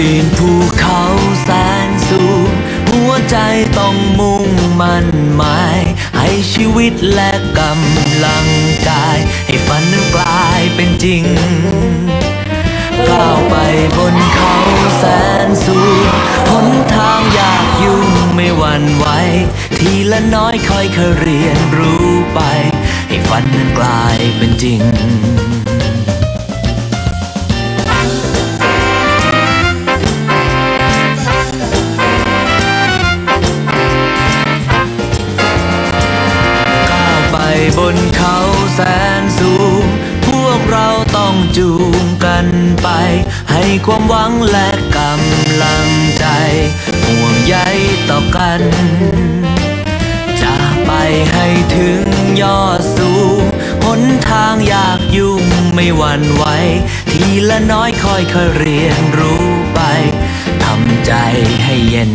ปีนภูเขาแสนสูง หัวใจต้องมุ่งมั่นหมาย ให้ชีวิตและกำลังกาย ให้ฝันนั้นกลายเป็นจริงก้าวไปบนเขาแสนสูงหนทางยากยุ่งไม่หวั่นไหว ทีละน้อยค่อยเคยเรียนรู้ไป ให้ฝันนั้นกลายเป็นจริง นเขาแสนสูง พวกเราต้องจูงกันไป ให้ความหวังและกำลังใจ ห่วงใยต่อกัน จะไปให้ถึงยอดสูง หนทางยากยุ่งไม่หวั่นไหว ทีละน้อยค่อยๆเรียนรู้ไป ทำใจให้เย็น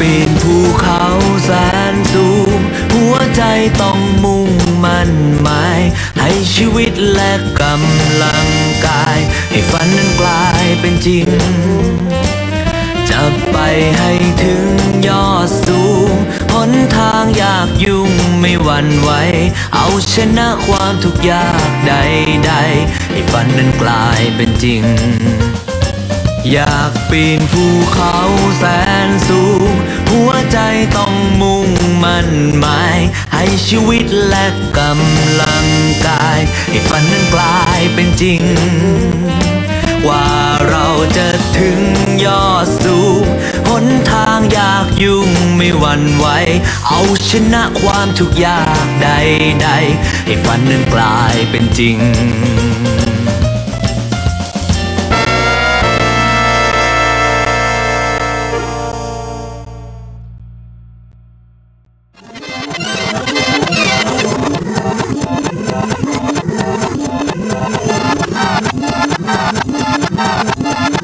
ปีนภูเขาแสนสูง หัวใจต้องมุ่งมั่นหมาย ให้ชีวิตและกำลังกาย ให้ฝันนั้นกลายเป็นจริง จะไปให้ถึงยอดสูงหนทางยากยุ่งไม่หวั่นไหว เอาชนะความทุกข์ยากใดๆ ให้ฝันนั้นกลายเป็นจริง อยากปีนภูเขาแส หมาย ให้ชีวิตและกำลังกาย ให้ฝันนั้นกลายเป็นจริง ว่าเราจะถึงยอดสูงหนทางยากยุ่งไม่หวั่นไหว เอาชนะความทุกข์ยากใดๆให้ฝันนั้นกลายเป็นจริง